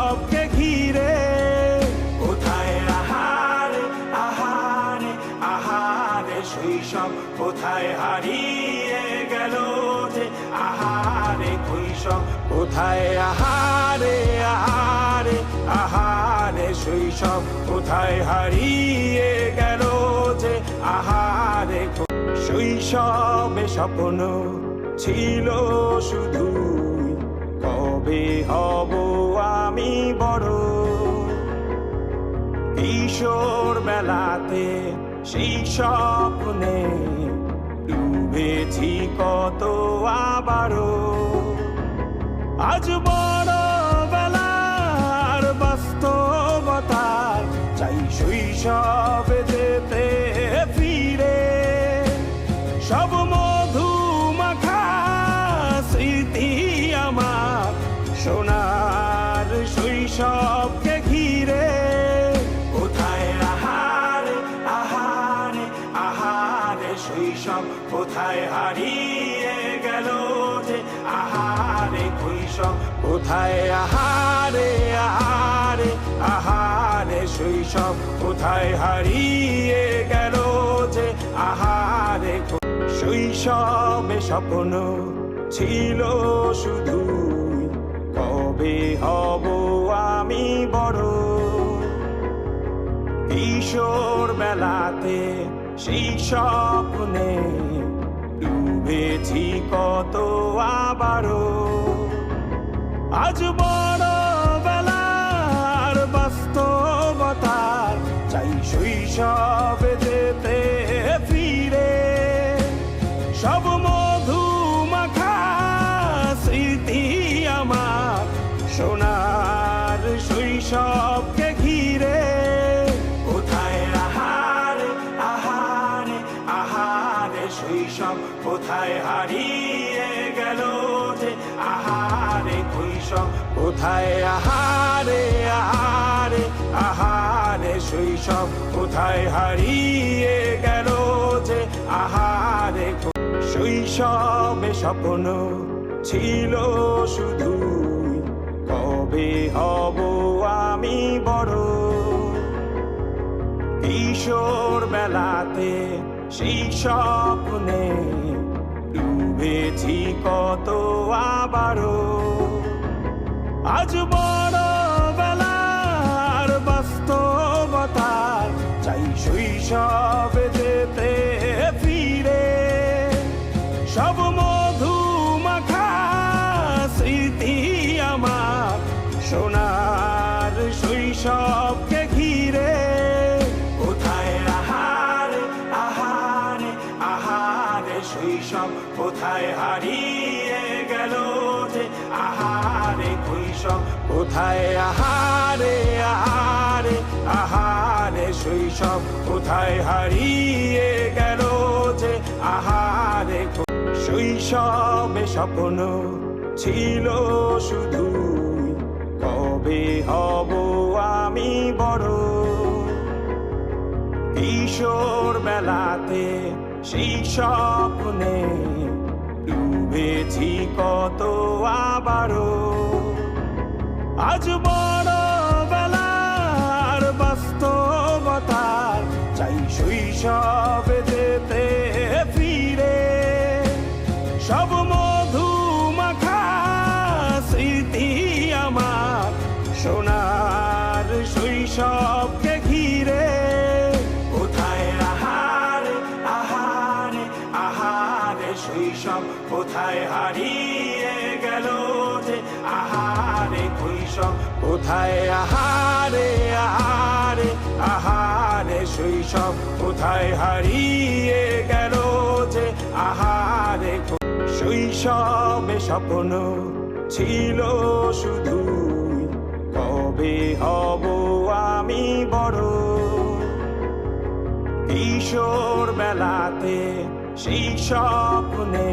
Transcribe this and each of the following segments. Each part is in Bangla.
শৈশবকে ঘিরে। কোথায় আহারে আহারে আহারে? শৈশব কোথায় হারিয়ে গেল যে আহারে? কৈশব কোথায় আহারে আহারে আহারে? শৈশব কোথায় হারিয়ে গেল যে আহারে? শৈশবে স্বপ্ন ছিল শুধু, কবে হব কিশোর বেলাতে সেই স্বপ্নে ডুবেছি কত আবারও। আজ বড় বেলার বাস্তবতার চাই শৈশবে যেতে ফিরে। সব মধু মাখা স্মৃতি আমার সোনার কোথায় হারিয়ে গেল যে? আহারে কৈশব কোথায়? আহারে আহারে আহারে শৈশব, কোথায় হারিয়ে গেল যে? আহারে শৈশবে স্বপ্ন ছিল শুধু, কবে হব আমি বড়? কিশোর বেলাতে সেই স্বপ্নে ডুবেছি কত আবারও। আজ বড় কোথায় হারিয়ে গেল যে আহারে কৈশব কোথায় আহারে আহারে আহারে শৈশব কোথায় হারিয়ে গেল যে আহারে শৈশবে স্বপ্ন ছিল শুধু কবে হব আমি বড় কিশোর বেলাতে সেই স্বপ্নে ডুবেছি কত আবারও। আজ বড় বেলার বাস্তবতার চাই শৈশবে যেতে ফিরে। সব মধু মাখা স্মৃতি আমার, সোনার শৈশবকে কৈশব কোথায়? আহারে আহারে আহারে শৈশব কোথায় হারিয়ে গেল যে আহারে শৈশবে স্বপ্ন ছিল শুধু, কবে হব আমি বড়? কিশোর বেলাতে সেই স্বপ্নে ডুবেছি কত আবারও? আজ বড় কোথায়? আহারে আহারে আহারে শৈশব কোথায় হারিয়ে গেল আহারে শৈশবে স্বপ্ন ছিল শুধু। কবে হব আমি বড়? কিশোর বেলাতে সেই স্বপ্নে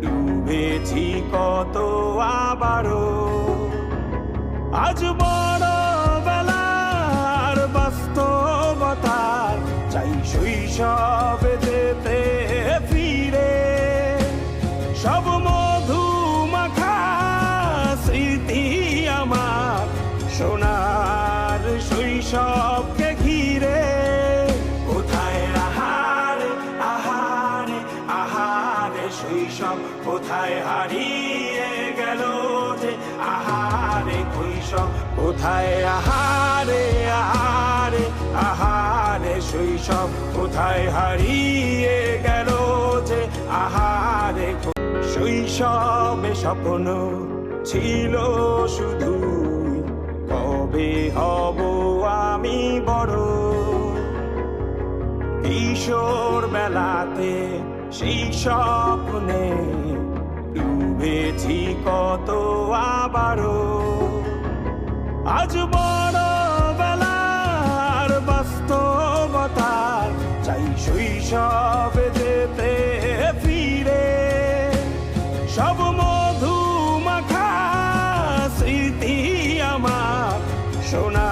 ডুবেছি কত আবারও শৈশব কোথায় হারিয়ে গেল আহারে কৈশব, কোথায় আহারে আহারে আহারে শৈশব কোথায় হারিয়ে গেল যে? আহারে শৈশবে স্বপ্ন ছিল শুধু, কবে হব আমি বড়? কিশোর বেলাতে সেই স্বপ্নে ডুবেছি কত আবারও। আজ বড় বেলার বাস্তবতার চাই শৈশবে যেতে ফিরে। সব মধু মাখা স্মৃতি আমার সোনা